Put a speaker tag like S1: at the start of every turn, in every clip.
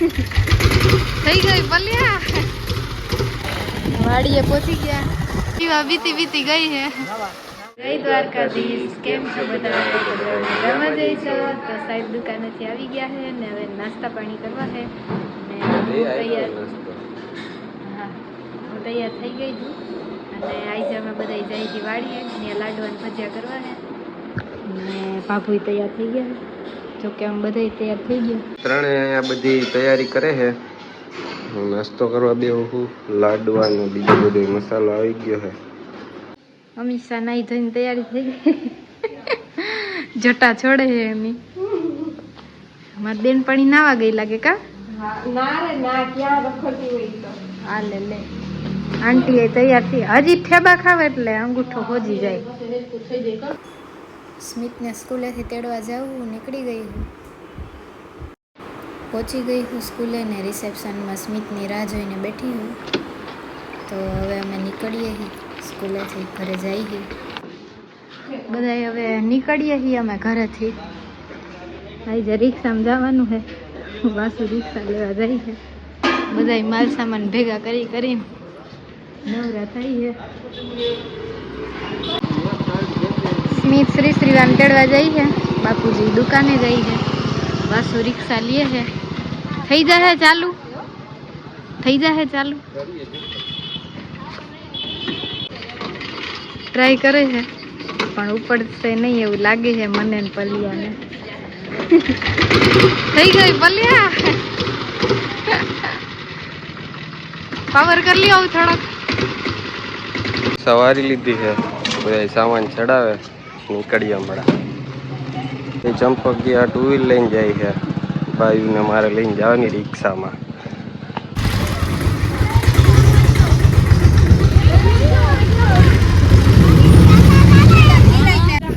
S1: થઈ ગઈ બલિયા. વાડીએ પહોંચી ગયા. પીવા બીતી બીતી ગઈ હે જય દ્વારકાધીશ કેમ છો બધા રમા જઈ છો? તો સાહેબ દુકાનેથી આવી ગયા છે ને હવે નાસ્તા પાણી કરવા છે. ને હું તૈયાર હા હું તૈયાર થઈ ગઈ છું. અને આજે અમે બધા જઈ હતી વાડીએ ત્યાં લાડવાને ભજીયા કરવા છે. ને બાપુ તૈયાર થઈ ગયા છે. જોકે આમ બધાય તૈયાર થઈ ગયા.
S2: ત્રણે આ બધી તૈયારી કરે છે. હું નાસ્તો કરવા બેહું છું લાડવાનો બીજો બધો મસાલો આવી ગયો છે.
S1: અમીશા નાઈ ધોઈને તૈયારી થઈ ગઈ. જટા છોડે છે એમની. મારી બેનપણી નાવા ગઈ લાગે કા? હા લે લે. આંટી એ તૈયાર થઈ. હજી ઠેબા ખાવે એટલે અંગૂઠો હોજી જાય. સ્મિતને સ્કૂલેથી તેડવા જવું નીકળી ગઈ હું. પહોંચી ગઈ હું સ્કૂલે ને રિસેપ્શનમાં સ્મિતની રાહ જોઈને બેઠી હું. તો હવે અમે નીકળીએ સ્કૂલેથી, ઘરે જઈએ બધા હવે નીકળીએ છીએ અમે ઘરેથી. આજે રિક્ષામાં જવાનું છે વાસુ રિક્ષા લેવા જાય છે બધા માલ સામાન ભેગા કરી કરીને નવરા થઈ છે સ્મિત શ્રી શ્રી તેડવા જઈ છે બાપુજી દુકાને જઈ છે વાસુ રિક્ષા લે છે થઈ જાય ચાલુ. થઈ જાય ચાલુ. ટ્રાય કરે છે પણ ઉપડશે નહીં એવું લાગે છે મને ને પલિયાને. થઈ ગઈ પલિયા. પાવર કરી લ્યો થોડોક.
S2: સવારી લીધી છે બધા સામાન ચડાવે. નીકળીએ હમણાં. એ ચંપક ગયા ટુ વ્હીલ લઈને જાય છે બાયુને મારે લઈને જવાની રિક્ષામાં.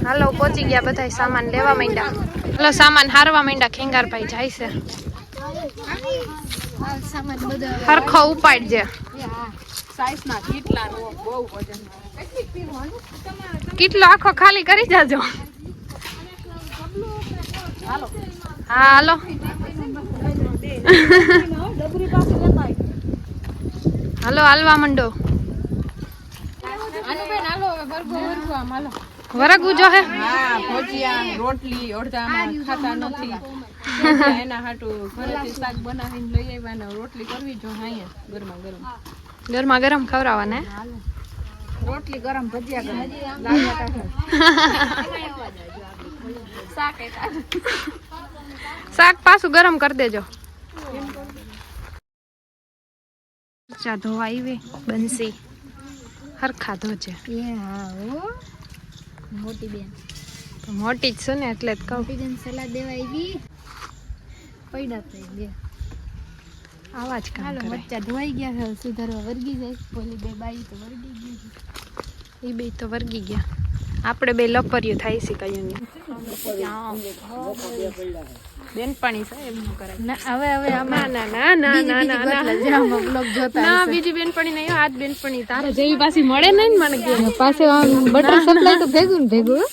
S1: હાલો પહોંચી ગયા બધા સામાન લેવા માંડ્યા. હાલો સામાન હારવા માંડ્યા ખેંગારભાઈ જાય છે. હરખો ઉપાડજે. કેટલો આખો ખાલી કરી જાજો. હા હાલો. હાલો હાલવા મંડો. વરગવું જો હે.
S3: હા ભજીયા રોટલી અડધામાં ખાતા નથી. એના હાટું ઘરેથી શાક બનાવીને લઈ આવ્યા ને રોટલી કરવી જો અહીંયા ગરમા ગરમ.
S1: ગરમા ગરમ ખવડાવવાને.
S3: રોટલી ગરમ ભજીયા ગરમ.
S1: શાક પાછું ગરમ કરી દેજો. ચા ધોવા આવી બનસી હરખા ધોજે.
S4: મોટી બેન.
S1: મોટી જ છે ને એટલે જ કહું.
S4: સલાહ દેવા આવી પૈડા થઈ ગયા.
S1: આવા જ કામ
S4: હાલો
S1: કરે.
S4: મરચા ધોવાઈ ગયા છે સુધારવા વર્ગી જાય બોલી બે બાઈ તો વર્ગી ગઈ
S1: એ બે તો વર્ગી ગયા. આપણે બે લપરિયું થાય છે કયું નહીં બેનપણી છે કરાય
S4: ના હવે હવે આમાં
S1: ના ના ના ના ના ના
S4: બ્લોગ જોતા
S1: ના બીજી બેનપણી નહીં આજ બેનપણી તારે. જેવી પાછી મળે નહીં મને કે.
S4: પાસે બટર સપ્લાય તો ભેગું ભેગું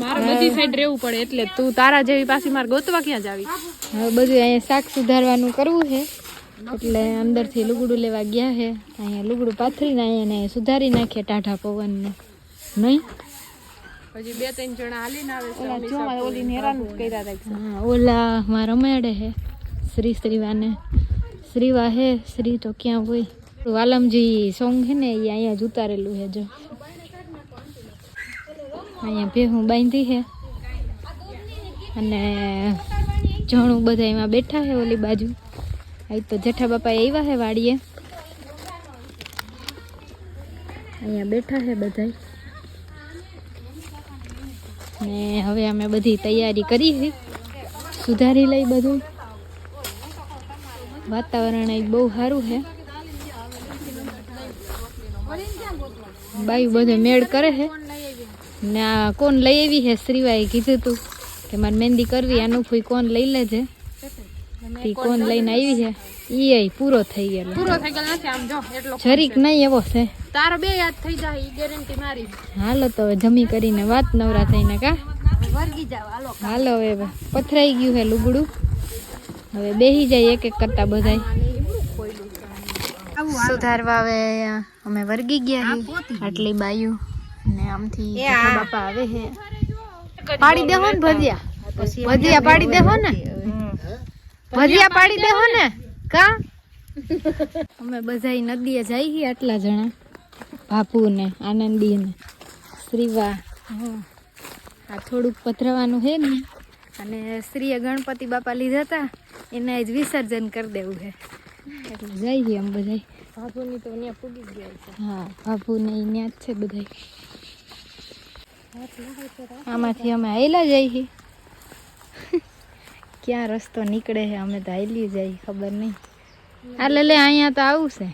S1: મારે બધી સાઈડ રહેવું પડે એટલે તું તારા જેવી પાછી મારે ગોતવા ક્યાં જાવી?
S4: હવે બધું અહીંયા શાક સુધારવાનું કરવું છે. એટલે અંદરથી લુગડું લેવા ગયા છે અહીંયા લુગડું પાથરીને અહીંયા ને સુધારી નાખીએ ટાઢા પવનને. નહીં?
S1: હજી બે ત્રણ જણા હાલીને આવે છે
S3: ઓલા ચોમાં ઓલી હેરાન કર્યા હતા.
S4: હા ઓલા માં રમાડે હે શ્રી શ્રીવાને. શ્રીવા હે શ્રી તો ક્યાં હોય? વાલમજી સોંગ છે ને એ અહીંયા જ ઉતારેલું છે જો. અહીંયા ભેહું બાંધી છે અને જણું બધા એમાં બેઠા છે ઓલી બાજુ. અહીં તો જેઠા બાપા આવ્યા હે વાડીએ. અહીંયા બેઠા છે બધાય. ને હવે અમે બધી તૈયારી કરી છે સુધારી લઈ બધું. વાતાવરણ અહીં બહુ સારું છે બાયું બધું મેળ કરે છે ને આ કોણ લઈ આવી છે શ્રીવાએ કીધું તું કે મારે મહેંદી કરવી, આનું ફૂઈ કોણ લઈ લેજે. કોણ લઈને આવી છે? ઈ એ પૂરો થઈ ગયો
S1: પૂરો થઈ ગયો નથી આમ જો એટલો
S4: જરીક નહીં એવો છે.
S1: તારો બે યાદ થઈ જાય ઈ ગેરંટી મારી
S4: હાલો તો હવે જમી કરીને વાત નવરા થઈને કા?
S1: વર્ગી જાવ હાલો.
S4: હાલો હવે પથરાઈ ગયું છે લુગડું. હવે બેહી જાય એક એક કરતા બધાય. સુધારવા હવે અમે વર્ગી ગયા આટલી બાયું. ને આમથી બાપા આવે હે. પાડી દેવો ને ભજીયા. ભજીયા. પાડી દેવો ને. ભજીયા પાડી દેહો ને? કા? અમે બધા નદીએ જઈ ગયા આટલા જણા. બાપુ ને આનંદી ને શ્રીવા આ થોડુંક પધરાવાનું છે ને. અને શ્રીએ ગણપતિ બાપા લીધા હતા. એને જ વિસર્જન કરી દેવું છે એટલે જઈ ગયા અમે બધા
S3: બાપુની તો અહીંયા પૂગી ગયા છે.
S4: હા બાપુ ને ત્યાં જ છે બધા આમાંથી અમે આવેલા જઈ છીએ ક્યાં રસ્તો નીકળે છે? અમે તો જાય ખબર નહીં. હાલે લે અહીંયા તો આવું છે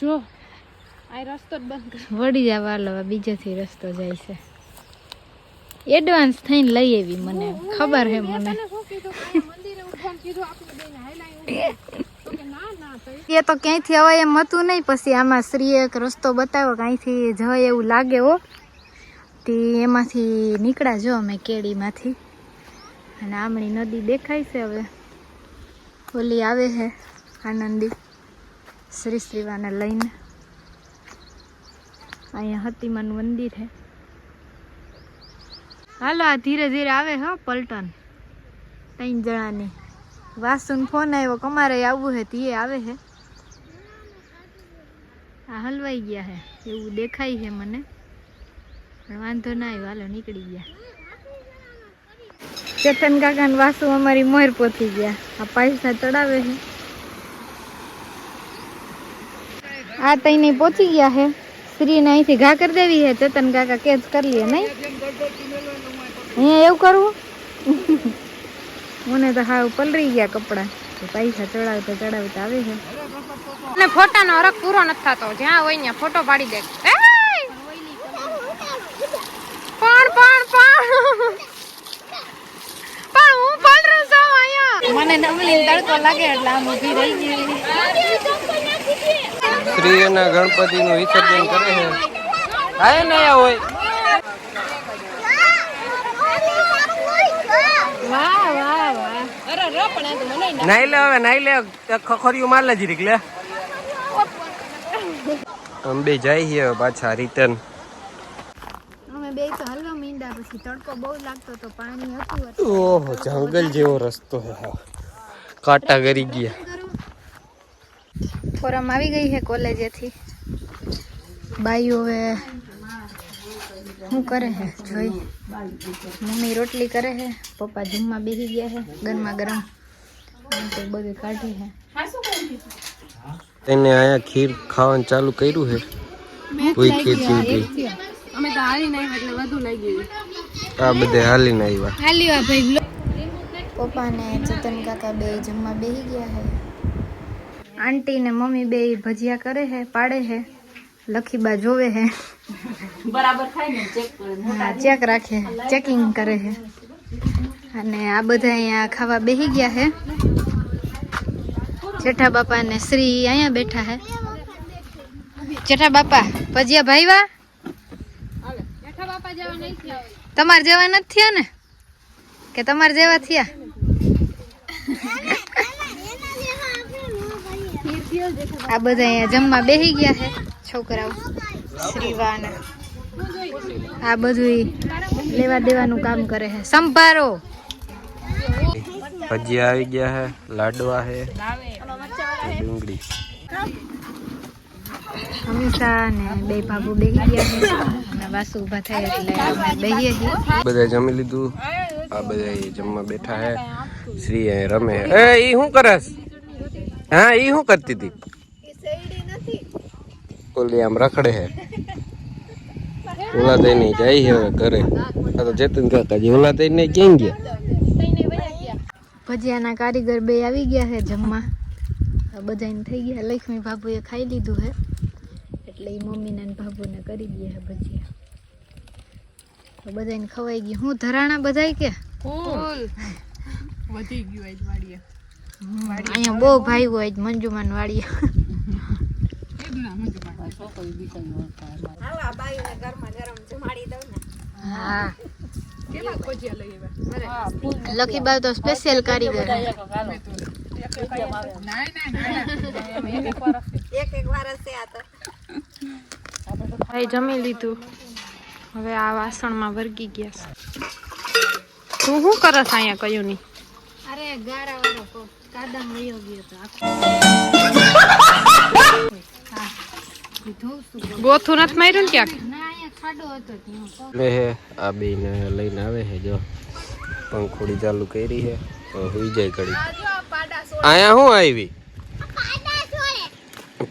S3: જો. આ રસ્તો જ બંધ
S4: વળી જવા હાલો હવે બીજેથી રસ્તો જાય છે. એડવાન્સ થઈને લઈ આવી મને. ખબર છે. મને એ તો ક્યાંયથી અવાય એમ હતું નહીં પછી આમાં શ્રીએ એક રસ્તો બતાવ્યો કાંઈથી જવાય એવું લાગે હો. તે એમાંથી નીકળ્યા જો અમે કેડીમાંથી. અને આમણી નદી દેખાય છે હવે. ઓલી આવે છે આનંદી, શ્રી શ્રીવાને લઈને. અહીંયા હતીમાનું મંદિર છે હાલો, આ ધીરે ધીરે આવે હો પલટન. ત્રણ જણાની. વાસુન ફોન આવ્યો કે અમારે આવવું છે તે આવે છે આ હલવાઈ ગયા છે એવું દેખાય છે મને. પણ વાંધો ના આવ્યો, હાલો નીકળી ગયા. ચેતન કાકા ને વાસુ અમારી મોર પોતી ગયા. આ પૈસા ચડાવે છે. આ તઈને પહોંચી ગયા છે. શ્રીને અહીંથી ઘા કરી દેવી હે ચેતન કાકા કેચ કરી લે નહીં. અહીંયા એવું કરવું? મને તો હાવ પલરી ગયા કપડા. પૈસા ચડાવતા ચડાવતા આવે છે.
S3: અને ફોટાનો હરખ પૂરો નથી થતો. જ્યાં હોય ત્યાં ફોટો પાડી દે. પણ પણ પણ હું પલરું છું અહીંયા
S4: મને નમલી તડકો લાગે એટલે આમ ઊભી રહી ગઈ.
S2: શ્રી ગણપતિનું વિસર્જન કરે છે. આય ને હોય.
S4: વાહ વાહ વાહ.
S3: અરે ર પણ આ તો મને
S2: નાઈ લે હવે નાઈ લે. ખખરિયું માર લે જીરીક લે. અંબે જાય છે હવે પાછા રિટર્ન
S4: અમે બે તો પછી તડકો બહુ લાગતો તો પાણી હતું
S2: ઓહો જંગલ જેવો રસ્તો છે. કાંટા ગરી ગયા.
S4: ફોરમ આવી ગઈ છે કોલેજેથી બાઈ હવે શું કરે છે? જોઈ. મમ્મી રોટલી કરે છે પપ્પા જમવા બેસી ગયા છે ગરમા ગરમ. બધું કાઢી છે.
S2: તેને આયા ખીર ખાવાનું ચાલુ કર્યું છે? કોઈ ખીર
S3: અમે તો હારી નહીં એટલે વધુ લાગી ગયું.
S2: આ બધે હાલીને આવ્યા
S4: હાલી વા ભાઈ પપ્પા ને ચેતન કાકા બે જમવા બેહી ગયા હે. આંટી ને મમ્મી બે ભજીયા કરે હે પાડે છે લખીબા જોવે હે.
S3: બરાબર થાય ને ચેક
S4: હા ચેક રાખે ચેકિંગ કરે છે અને આ બધા અહીંયા ખાવા બેહી ગયા હે. જેઠા બાપા ને શ્રી અહીંયા બેઠા હે. જેઠા બાપા ભજીયા ભાઈવા?
S3: જેઠા બાપા જવા નહીં
S4: તમારે જેવા નથી થયા ને? કે તમારે જેવા થયા? આ બધા અહીંયા જમવા બેસી ગયા છે, છોકરાઓ. શ્રીવાન આ બધું લેવા દેવાનું કામ કરે છે. સંભારો.
S2: ભજીયા આવી ગયા છે, લાડવા છે ડુંગળી.
S4: હંસા ને બે ભાભુ બેસી ગયા છે. અને વાસુ ઊભા થાય એટલે અમે બેસીએ છીએ.
S2: બધા જમી લીધું. આ બધા જમવા બેઠા હે. શ્રી અહીં રમે હે. એ ઈ શું કરસ? હા ઈ શું કરતી હતી? ઓલી આમ રખડે હે. ઓલા થઈ નહીં જાય હવે ઘરે. આ તો ચેતન કાકાજી ઓલા થઈ નહીં ક્યાં ગયા?
S4: ભજીયાના કારીગર બે આવી ગયા છે જમવા. બધાને થઈ ગયા. લક્ષ્મી બાબુએ ખાઈ લીધું છે એટલે એ મમ્મીને ને બાબુને કરી દે છે ભજીયા. તો બધાને ખવાઈ ગયું હું ધરાણા બધાય કે?
S3: ફૂલ વધી ગયું આજ વાડીએ.
S4: અહીંયા બહુ ભાઈ હોય આજ મંજુમાન વાડીએ. હા.
S3: કેવા ભજીયા લઈ આવ્યા?
S4: લકી બા તો સ્પેશિયલ કારીગર હે. ભાઈ જમી લીધું. હવે આ વાસણમાં વર્ગી ગયા છે. તું શું કરસ અહીંયા કયું નહીં? અરે ગારા વાળો કો કાદમ વયો ગયો તો ગોથું નથી માર્યું ને ક્યાંક?
S2: લે હે આ બેને લઈને આવે છે જો. પંખોડી ચાલુ કરી છે તો હુઈ જાય કડી અહીંયા શું આવી?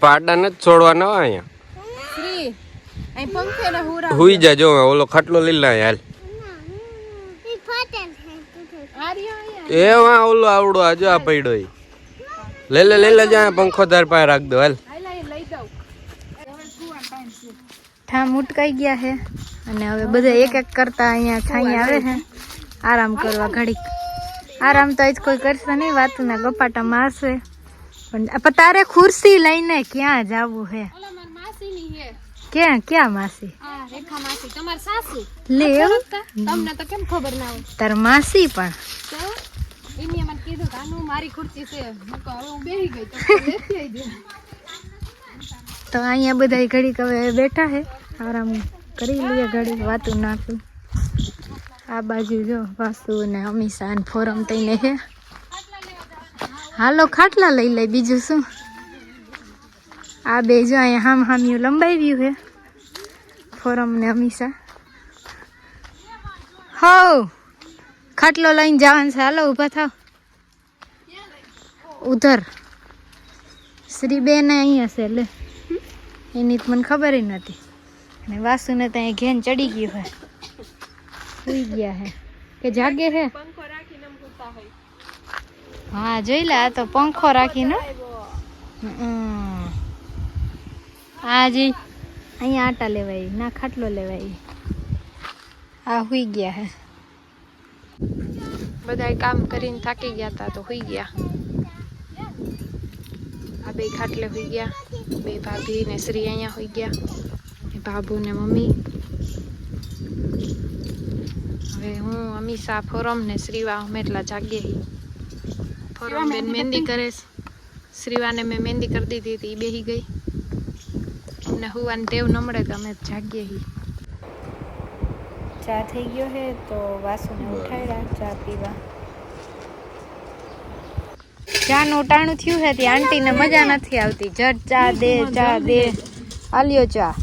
S2: પાડા નથી છોડવાના હોય અહીંયા
S3: શ્રી અહીં પંખે ના હુરા
S2: હુઈ જા જો ઓલો ખાટલો લઈ લા હાલ એ વાં ઓલો આવડો આજો આ પડ્યો ઈ. લે લે લે લે જા પંખો તાર પાસે રાખ દો હાલ
S4: ઠામ ઉટકાઈ ગયા છે અને હવે બધા એક એક કરતા અહીંયા છાઈ આવે છે આરામ કરવા ઘડીક આરામ તો આજ કોઈ કરશે નહીં વાતના ગપાટા મારશે પણ પણ તારે ખુરશી લઈને ક્યાં જાવું છે ક્યાં ક્યાં માસી? લે
S1: તમને તો કેમ ખબર ના હોય?
S4: તાર માસી પણ.
S1: એની મને કીધું કે આનું મારી ખુરશી છે. હું કહું, હવે હું બેસી ગઈ તો લેતી આવી દે
S4: તો અહીંયા બધા ઘડીક હવે બેઠા હે. આરામ કરી લઈએ ઘડીક વાતું નાખું. આ બાજુ જો વાસુ ને અમીસા ને ફોરમ થઈને હે. હાલો ખાટલા લઈ લઈ બીજું શું? આ બે જો અહીંયા હામ હામ્યું ગયું છે. ફોરમ ને અમીષા હવ ખાટલો લઈને જવાનું છે. હાલો, ઊભા થાવ ઉધર. શ્રી બેન અહીંયા છે, લે. એની તો મને ખબર નથી અને વાસુને ત્યાં ઘેન ચડી ગયું હોય સુઈ ગયા હે કે જાગે હે હા, જોઈ લે, આ તો પંખો રાખીને. હમ. આ જી અહીંયા આટા લેવાય ના ખાટલો લેવાય આ હુઈ ગયા હે બધા કામ કરીને થાકી ગયા તા તો હુઈ ગયા આ બે ખાટલે હોઈ ગયા બે ભાભી ને શ્રી અહીંયા હોઈ ગયા ને બાબુ ને મમ્મી હવે હું અમીષા ફોરમ ને શ્રીવા અમે એટલા જાગીએ હી. ફોરમ બેન મહેંદી કરે છે. શ્રીવાને મેં મહેંદી કરી દીધી હતી એ બેહી ગઈ. અમને હુવાની ટેવ ન મળે તો અમે જાગીએ હી. ચા થઈ ગયો હે તો વાસુને ઉઠાડ્યા ચા પીવા. ચા નું ટાણું થયું છે તે આંટીને મજા નથી આવતી. જટ ચા દે ચા દે. આલ્યો ચા.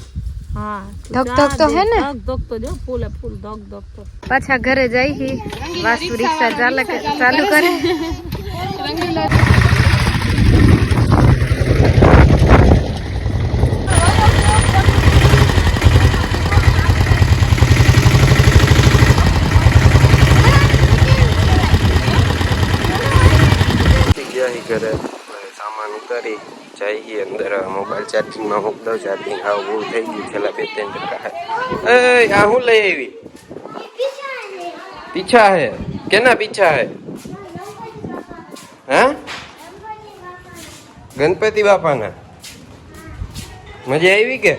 S3: હા
S4: ધક ધક તો હે ને?
S3: ધક તો જો ફૂલે ફૂલ ધક ધક તો.
S4: પાછા ઘરે જઈ હી. વાસુ રિક્ષા ચાલે ચાલુ કરે
S2: ગયા હી ઘરે હવે સામાન ઉતારી જાય હી અંદર મોબાઈલ ચાર્જિંગમાં મૂક દઉં ચાર્જિંગ હાવ બહુ થઈ ગયું છેલ્લા બે ત્રણ ટકા હે એ આ હું લઈ આવી પીછા હે કેના પીછા હે હા ગણપતિ બાપાના મજા આવી કે